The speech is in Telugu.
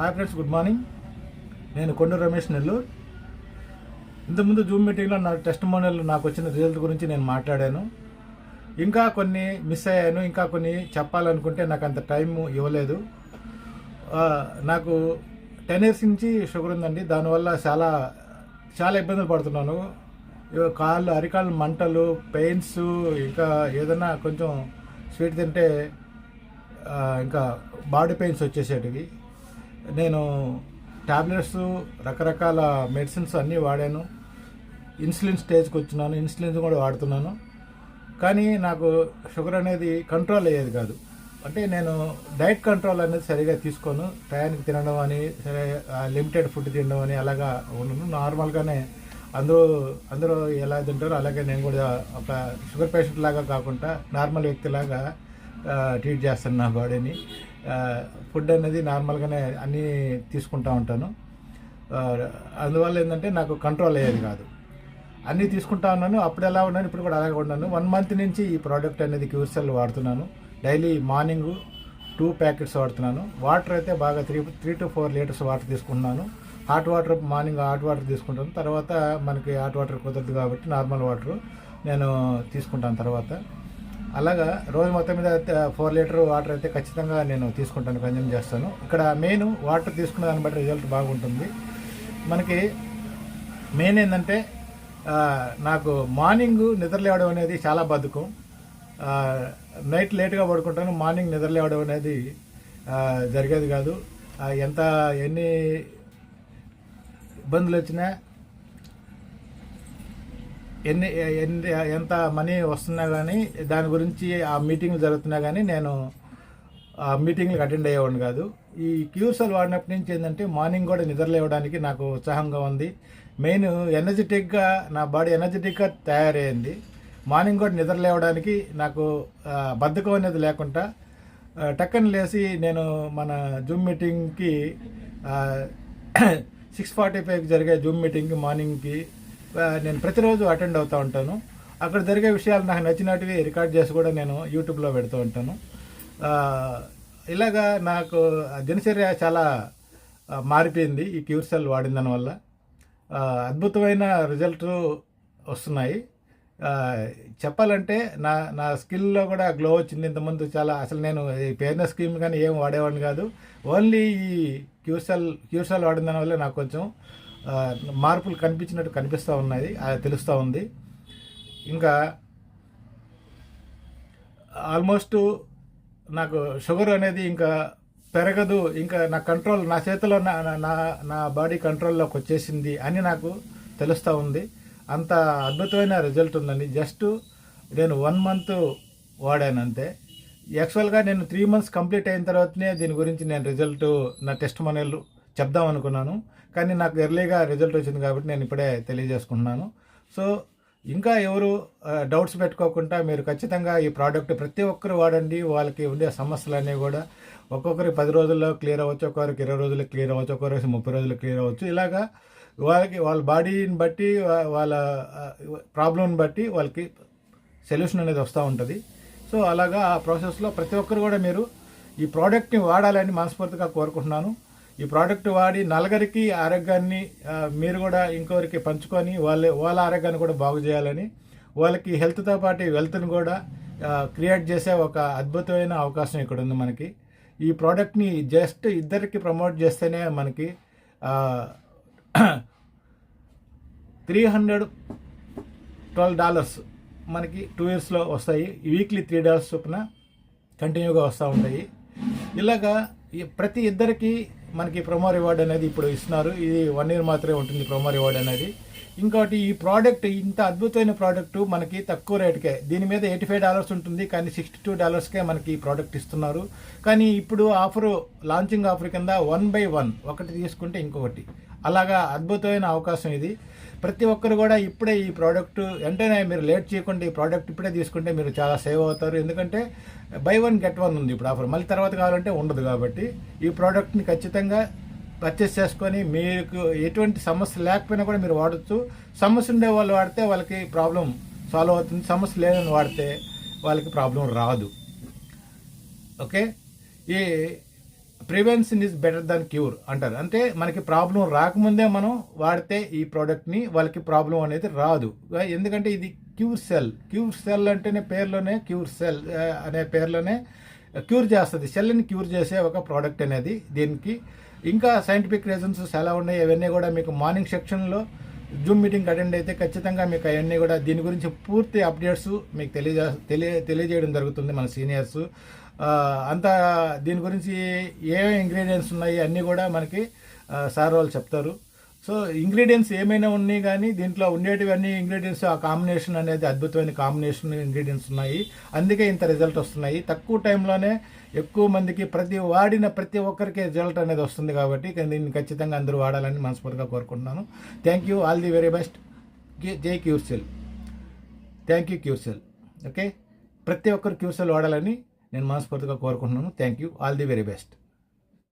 Hi friends good morning. నేను కొండ రమేష్ నెల్లూరు. ఇంతకుముందు జూమ్ మీటింగ్లో నా టెస్ట్ మోడల్ నాకు వచ్చిన రిజల్ట్ గురించి నేను మాట్లాడాను. ఇంకా కొన్ని మిస్ అయ్యాను ఇంకా కొన్ని చెప్పాలనుకుంటే నాకు అంత టైం ఇవ్వలేదు. నాకు టెన్ ఇయర్స్ నుంచి షుగర్ ఉందండి. దానివల్ల చాలా చాలా ఇబ్బందులు పడుతున్నాను. కాళ్ళు అరికాళ్ళు మంటలు పెయిన్స్ ఇంకా ఏదైనా కొంచెం స్వీట్ తింటే ఇంకా బాడీ పెయిన్స్ వచ్చేసేటివి. నేను టాబ్లెట్స్ రకరకాల మెడిసిన్స్ అన్నీ వాడాను. ఇన్సులిన్ స్టేజ్కి వచ్చినాను. ఇన్సులిన్ కూడా వాడుతున్నాను. కానీ నాకు షుగర్ అనేది కంట్రోల్ అయ్యేది కాదు. అంటే నేను డైట్ కంట్రోల్ అనేది సరిగా తీసుకోను. టయానికి తినడం అని సరే లిమిటెడ్ ఫుడ్ తినడం అని అలాగా ఉండను. నార్మల్గానే అందరూ అందరూ ఎలా తింటారో అలాగే నేను కూడా ఒక షుగర్ పేషెంట్ లాగా కాకుండా నార్మల్ వ్యక్తిలాగా ట్రీట్ చేస్తాను నా బాడీని. ఫుడ్ అనేది నార్మల్గానే అన్నీ తీసుకుంటా ఉంటాను. అందువల్ల ఏంటంటే నాకు కంట్రోల్ అయ్యేది కాదు. అన్నీ తీసుకుంటా ఉన్నాను అప్పుడు ఎలా ఉన్నాను ఇప్పుడు కూడా అలాగే ఉన్నాను. వన్ మంత్ నుంచి ఈ ప్రోడక్ట్ అనేది క్యూర్సెల్ వాడుతున్నాను. డైలీ మార్నింగ్ టూ ప్యాకెట్స్ వాడుతున్నాను. వాటర్ అయితే బాగా three three to four litres water తీసుకుంటున్నాను. Hot water morning hot water తీసుకుంటాను. తర్వాత మనకి హాట్ వాటర్ కుదరదు కాబట్టి నార్మల్ వాటర్ నేను తీసుకుంటాను తర్వాత. అలాగా రోజు మొత్తం మీద ఫోర్ లీటర్ వాటర్ అయితే ఖచ్చితంగా నేను తీసుకుంటాను కన్జ్యూమ్ చేస్తాను. ఇక్కడ మెయిన్ వాటర్ తీసుకున్న దాన్ని బట్టి రిజల్ట్ బాగుంటుంది. మనకి మెయిన్ ఏంటంటే నాకు మార్నింగ్ నిద్ర లేవడం అనేది చాలా బద్ధకం నైట్ లేట్గా పడుకుంటాను మార్నింగ్ నిద్ర లేవడం అనేది జరిగేది కాదు. ఎంత ఎన్ని ఇబ్బందులు వచ్చినా ఎన్ని ఎన్ని ఎంత మనీ వస్తున్నా కానీ దాని గురించి ఆ మీటింగ్లు జరుగుతున్నా కానీ నేను ఆ మీటింగ్లకు అటెండ్ అయ్యేవాడిని కాదు. ఈ క్యూసెల్ వాడినప్పటి నుంచి ఏంటంటే మార్నింగ్ కూడా నిద్రలేవడానికి నాకు ఉత్సాహంగా ఉంది. మెయిన్ ఎనర్జెటిక్గా నా బాడీ ఎనర్జెటిక్గా తయారైంది మార్నింగ్ కూడా నిద్ర లేవడానికి నాకు బద్ధకం అనేది లేకుండా ఆ, టక్కన లేచి నేను మన జూమ్ మీటింగ్కి సిక్స్ ఫార్టీ ఫైవ్కి జరిగే జూమ్ మీటింగ్కి మార్నింగ్కి నేను ప్రతిరోజు అటెండ్ అవుతూ ఉంటాను. అక్కడ జరిగే విషయాలు నాకు నచ్చినట్టుగా రికార్డ్ చేసి కూడా నేను యూట్యూబ్లో పెడుతూ ఉంటాను. ఇలాగా నాకు దినచర్య చాలా మారిపోయింది. ఈ క్యూర్సెల్ వాడిన దానివల్ల అద్భుతమైన రిజల్ట్ వస్తున్నాయి. చెప్పాలంటే నా నా స్కిల్లో కూడా గ్లో వచ్చింది. ఇంతకుముందు చాలా అసలు నేను ఈ పేరున స్కీమ్ కానీ ఏం వాడేవాడిని కాదు. ఓన్లీ ఈ క్యూర్సెల్ క్యూర్సెల్ వాడిన దానివల్ల నాకు కొంచెం మార్పులు కనిపించినట్టు కనిపిస్తూ ఉన్నాయి. అది తెలుస్తూ ఉంది. ఇంకా ఆల్మోస్ట్ నాకు షుగర్ అనేది ఇంకా పెరగదు. ఇంకా నా కంట్రోల్ నా చేతిలో నా నా- నా నా బాడీ కంట్రోల్లోకి వచ్చేసింది అని నాకు తెలుస్తూ ఉంది. అంత అద్భుతమైన రిజల్ట్ ఉందండి. జస్ట్ నేను వన్ మంత్ వాడాను అంతే యాక్చువల్గా నేను త్రీ మంత్స్ కంప్లీట్ అయిన తర్వాతనే దీని గురించి నేను రిజల్ట్ నా టెస్ట్ మనీలు చెప్దాం అనుకున్నాను. కానీ నాకు ఎర్లీగా రిజల్ట్ వచ్చింది కాబట్టి నేను ఇప్పుడే తెలియజేసుకుంటున్నాను. సో ఇంకా ఎవరు డౌట్స్ పెట్టుకోకుండా మీరు ఖచ్చితంగా ఈ ప్రోడక్ట్ ప్రతి ఒక్కరు వాడండి. వాళ్ళకి ఉండే సమస్యలన్నీ కూడా ఒక్కొక్కరికి పది రోజుల్లో క్లియర్ అవ్వచ్చు ఒక్కొక్కరికి ఇరవై రోజుల్లో క్లియర్ అవ్వచ్చు ఒక్కొక్కరికి ముప్పై రోజులు క్లియర్ అవ్వచ్చు. ఇలాగా వాళ్ళకి వాళ్ళ బాడీని బట్టి వాళ్ళ ప్రాబ్లంని బట్టి వాళ్ళకి సొల్యూషన్ అనేది వస్తూ ఉంటుంది. సో అలాగా ఆ ప్రాసెస్లో ప్రతి ఒక్కరు కూడా మీరు ఈ ప్రోడక్ట్ని వాడాలని మనస్ఫూర్తిగా కోరుకుంటున్నాను. ఈ ప్రోడక్ట్ వాడి నలుగురికి ఆరోగ్యాన్ని మీరు కూడా ఇంకొకరికి పంచుకొని వాళ్ళ వాళ్ళ ఆరోగ్యాన్ని కూడా బాగు చేయాలని వాళ్ళకి హెల్త్తో పాటు వెల్త్ని కూడా క్రియేట్ చేసే ఒక అద్భుతమైన అవకాశం ఇక్కడ ఉంది మనకి. ఈ ప్రోడక్ట్ని జస్ట్ ఇద్దరికి ప్రమోట్ చేస్తేనే మనకి త్రీ హండ్రెడ్ ట్వెల్వ్ డాలర్స్ మనకి టూ ఇయర్స్లో వస్తాయి. వీక్లీ త్రీ డాలర్స్ చొప్పున కంటిన్యూగా వస్తూ ఉంటాయి. ఇలాగా ఈ ప్రతి ఇద్దరికి మనకి ప్రొమో రివార్డ్ అనేది ఇప్పుడు ఇస్తున్నారు. ఇది వన్ ఇయర్ మాత్రమే ఉంటుంది ప్రొమో రివార్డ్ అనేది. ఇంకోటి ఈ ప్రోడక్ట్ ఇంత అద్భుతమైన ప్రోడక్ట్ మనకి తక్కువ రేటుకే. దీని మీద ఎయిటీ ఫైవ్ డాలర్స్ ఉంటుంది కానీ సిక్స్టీ టూ డాలర్స్కే మనకి ఈ ప్రోడక్ట్ ఇస్తున్నారు. కానీ ఇప్పుడు ఆఫర్ లాంచింగ్ ఆఫర్ కింద వన్ బై వన్ ఒకటి తీసుకుంటే ఇంకొకటి. అలాగా అద్భుతమైన అవకాశం ఇది. ప్రతి ఒక్కరు కూడా ఇప్పుడే ఈ ప్రోడక్ట్ వెంటనే మీరు లేట్ చేయకుండా ఈ ప్రోడక్ట్ ఇప్పుడే తీసుకుంటే మీరు చాలా సేవ్ అవుతారు. ఎందుకంటే బై వన్ గెట్ వన్ ఉంది ఇప్పుడు ఆఫర్ మళ్ళీ తర్వాత కావాలంటే ఉండదు కాబట్టి ఈ ప్రోడక్ట్ని ఖచ్చితంగా పర్చేస్ చేసుకొని మీకు ఎటువంటి సమస్య లేకపోయినా కూడా మీరు వాడచ్చు. సమస్య ఉండే వాళ్ళు వాడితే వాళ్ళకి ప్రాబ్లం సాల్వ్ అవుతుంది. సమస్య లేదని వాడితే వాళ్ళకి ప్రాబ్లం రాదు. ఓకే? ఈ prevention is better than cure అంటారు. అంటే మనకి ప్రాబ్లం రాకముందే మనం వాడితే ఈ ప్రోడక్ట్ని వాళ్ళకి ప్రాబ్లం అనేది రాదు. ఎందుకంటే ఇది క్యూర్ సెల్ క్యూర్ సెల్ అంటేనే పేర్లోనే క్యూర్ సెల్ అనే పేర్లోనే క్యూర్ చేస్తుంది. సెల్ని క్యూర్ చేసే ఒక ప్రోడక్ట్ అనేది దీనికి. ఇంకా సైంటిఫిక్ రీజన్స్ చాలా ఉన్నాయి. అవన్నీ కూడా మీకు మార్నింగ్ సెక్షన్లో జూమ్ మీటింగ్ అటెండ్ అయితే ఖచ్చితంగా మీకు అవన్నీ కూడా దీని గురించి పూర్తి అప్డేట్స్ మీకు తెలియజే తెలియ తెలియజేయడం జరుగుతుంది మన సీనియర్స్ అంతా దీని గురించి ఏ ఇంగ్రీడియంట్స్ ఉన్నాయి అన్నీ కూడా మనకి సార్ వాళ్ళు చెప్తారు. సో ఇంగ్రీడియంట్స్ ఏమైనా ఉన్నాయి కానీ దీంట్లో ఉండేటివన్నీ ఇంగ్రీడియంట్స్ ఆ కాంబినేషన్ అనేది అద్భుతమైన కాంబినేషన్ ఇంగ్రీడియంట్స్ ఉన్నాయి. అందుకే ఇంత రిజల్ట్ వస్తున్నాయి. తక్కువ టైంలోనే ఎక్కువ మందికి ప్రతి వాడిన ప్రతి ఒక్కరికి రిజల్ట్ అనేది వస్తుంది కాబట్టి దీన్ని ఖచ్చితంగా అందరూ వాడాలని మనస్ఫూర్తిగా కోరుకుంటున్నాను. Thank you all the very best J Curecell thank you Curecell okay ప్రతి ఒక్కరు క్యూర్సెల్ వాడాలని నేను మనస్ఫూర్తిగా కోరుకుంటున్నాను. Thank you all the very best